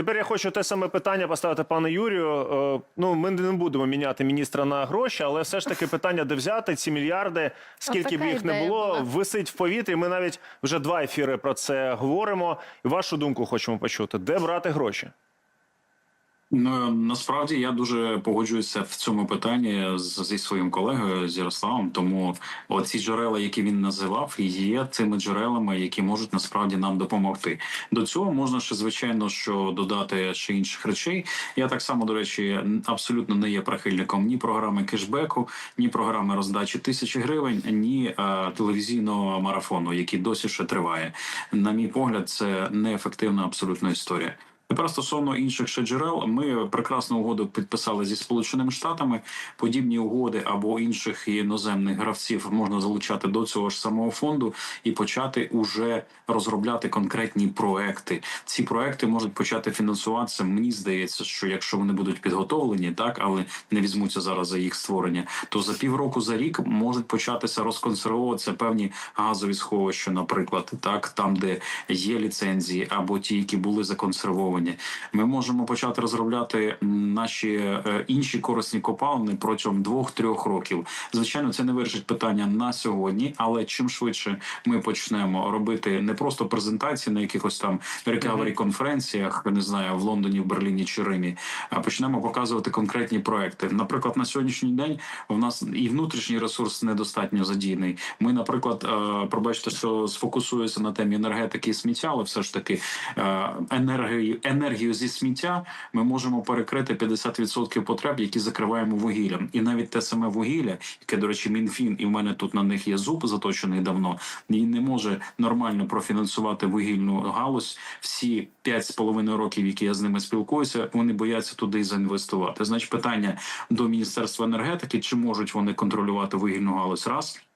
Тепер я хочу те саме питання поставити пану Юрію. Е, Ну, ми не будемо міняти міністра на гроші, але все ж таки питання, де взяти ці мільярди, скільки б їх не було, була. висить в повітрі. Ми навіть вже два ефіри про це говоримо. Вашу думку хочемо почути. Де брати гроші? Ну насправді я дуже погоджуюся в цьому питанні зі своїм колегою з Ярославом. Тому оці джерела, які він називав, є цими джерелами, які можуть насправді нам допомогти. До цього можна ще звичайно що додати ще інших речей. Я так само до речі абсолютно не є прихильником ні програми кешбеку, ні програми роздачі тисячі гривень, ні е, телевізійного марафону, який досі ще триває. На мій погляд, це неефективна абсолютно історія. Тепер стосовно інших ще джерел, ми прекрасну угоду підписали зі сполученими штатами. Подібні угоди або інших іноземних гравців можна залучати до цього ж самого фонду і почати уже розробляти конкретні проекти. Ці проекти можуть почати фінансуватися. Мені здається, що якщо вони будуть підготовлені, так але не візьмуться зараз за їх створення, то за півроку за рік можуть початися розконсервовуватися певні газові сховища, наприклад, так там, де є ліцензії, або ті, які були законсервовані. Ми можемо почати розробляти наші е, інші корисні копалини протягом двох-трьох років. Звичайно, це не вирішить питання на сьогодні, але чим швидше ми почнемо робити не просто презентації на якихось там рекавері конференціях, не знаю, в Лондоні, в Берліні чи Римі, а почнемо показувати конкретні проекти. Наприклад, на сьогоднішній день в нас і внутрішній ресурс недостатньо задійний. Ми, наприклад, е, пробачте, що сфокусуюся на темі енергетики і сміття, але все ж таки е, енергію, зі сміття ми можемо перекрити 50% потреб, які закриваємо вугіллям. І навіть те саме вугілля, яке, до речі, мінфін, і в мене тут на них є зуб заточений давно, і не може нормально профінансувати вугільну галузь. Всі 5,5 років, які я з ними спілкуюся, вони бояться туди заінвестувати. Значить, питання до міністерства енергетики: чи можуть вони контролювати вугільну галузь? Раз.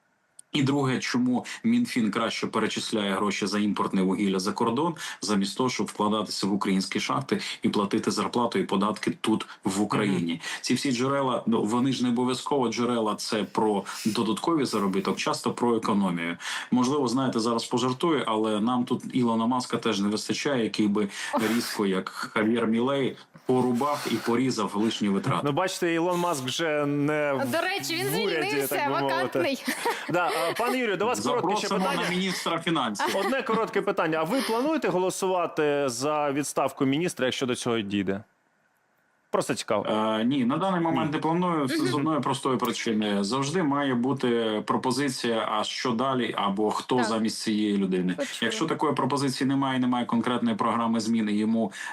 І друге, чому мінфін краще перечисляє гроші за імпортне вугілля за кордон, замість того, щоб вкладатися в українські шахти і платити зарплату і податки тут в Україні. Ці всі джерела, ну вони ж не обов'язково джерела. Це про додатковий заробіток, часто про економію. Можливо, знаєте, зараз пожартую, але нам тут Ілона Маска теж не вистачає, який би різко, як Хав'єр Мілей, порубав і порізав лишні витрати. Ну, бачите, Ілон Маск вже не в- До речі, він уряді, звільнився, так би мовити. вакантний. Да, а, пане Юрію, до вас коротке ще Запросимо питання. на міністра фінансів. Одне коротке питання. А ви плануєте голосувати за відставку міністра, якщо до цього дійде? Просто цікаво. Е, ні, на даний момент не планую з одної простої причини. Завжди має бути пропозиція, а що далі, або хто Так. замість цієї людини. Почула. Якщо такої пропозиції немає, немає конкретної програми змін, і йому